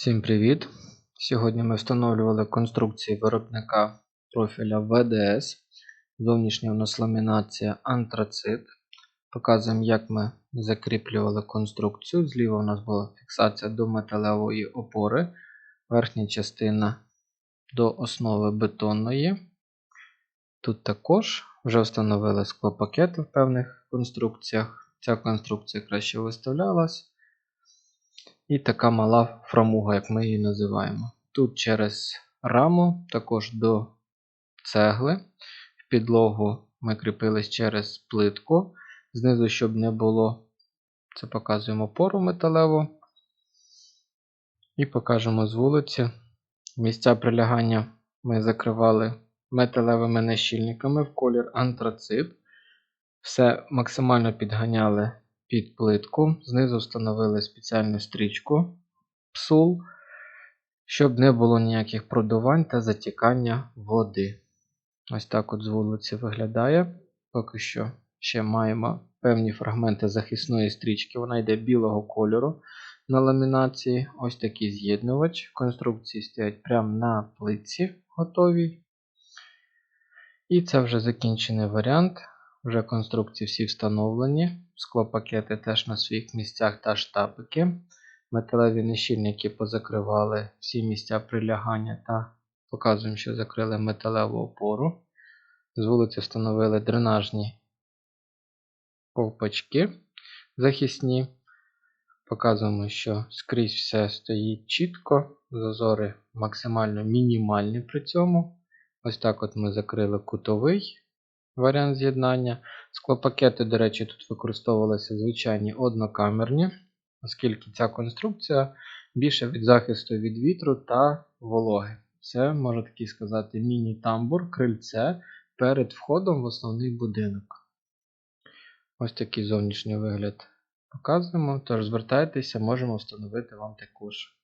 Всім привіт! Сьогодні ми встановлювали конструкції виробника профіля VDS. Зовнішня у нас ламінація антрацит. Показуємо, як ми закріплювали конструкцію. Зліва у нас була фіксація до металевої опори, верхня частина до основи бетонної. Тут також вже встановили склопакети в певних конструкціях. Ця конструкція краще виставлялась. І така мала фрамуга, як ми її називаємо. Тут через раму, також до цегли. В підлогу ми кріпились через плитку. Знизу, щоб не було, це показуємо опору металеву. І покажемо з вулиці. Місця прилягання ми закривали металевими нещільниками в колір антрацит. Все максимально підганяли під плитку. Знизу встановили спеціальну стрічку псул, щоб не було ніяких продувань та затікання води. Ось так от з вулиці виглядає. Поки що ще маємо певні фрагменти захисної стрічки. Вона йде білого кольору на ламінації. Ось такий з'єднувач. Конструкції стоять прямо на плитці готовій. І це вже закінчений варіант. Вже конструкції всі встановлені. Склопакети теж на своїх місцях та штапики. Металеві нещільники позакривали всі місця прилягання та показуємо, що закрили металеву опору. З вулиці встановили дренажні ковпачки захисні. Показуємо, що скрізь все стоїть чітко, зазори максимально мінімальні при цьому. Ось так от ми закрили кутовий варіант з'єднання. Склопакети, до речі, тут використовувалися звичайні однокамерні, оскільки ця конструкція більше від захисту від вітру та вологи. Це, можна таки сказати, міні-тамбур, крильце перед входом в основний будинок. Ось такий зовнішній вигляд показуємо. Тож звертайтеся, можемо встановити вам також.